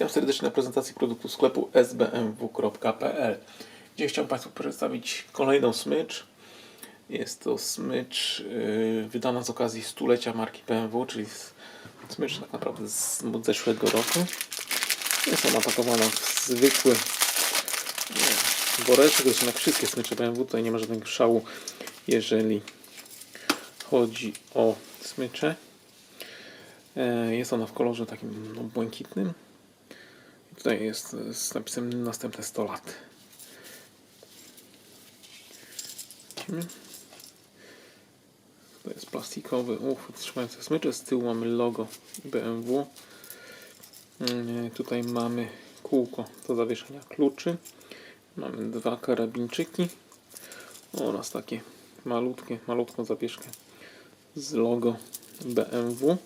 Witam serdecznie na prezentacji produktu sklepu sbmw.pl. Dzisiaj chciałem Państwu przedstawić kolejną smycz. Jest to smycz yy, wydana z okazji stulecia marki BMW, czyli smycz tak naprawdę z zeszłego roku. Jest ona pakowana w zwykły woreczek, zresztą jak wszystkie smycze BMW, tutaj nie ma żadnego szału, jeżeli chodzi o smycze. E, Jest ona w kolorze takim no, błękitnym. Tutaj jest z napisem następne 100 lat. Widzimy? To jest plastikowy uchwyt trzymający smycze. Z tyłu mamy logo BMW. Mm, Tutaj mamy kółko do zawieszenia kluczy. Mamy dwa karabinczyki oraz takie malutkie, malutką zawieszkę z logo BMW.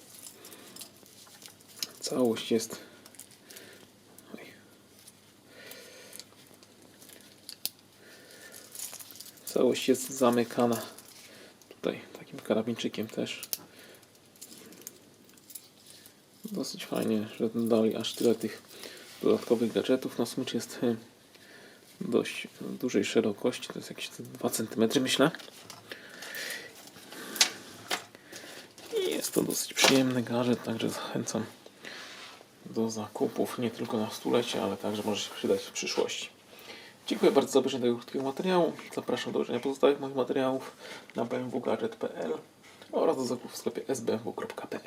Całość jest. Całość jest zamykana tutaj takim karabinczykiem też. Dosyć fajnie, że dali aż tyle tych dodatkowych gadżetów. No smycz jest y, dość dużej szerokości, to jest jakieś 2 cm myślę. I jest to dosyć przyjemny gadżet, także zachęcam do zakupów nie tylko na stulecie, ale także może się przydać w przyszłości. Dziękuję bardzo za obejrzenie tego krótkiego materiału. Zapraszam do obejrzenia pozostałych moich materiałów na bmwgadget.pl oraz do zakupów w sklepie sbmw.pl.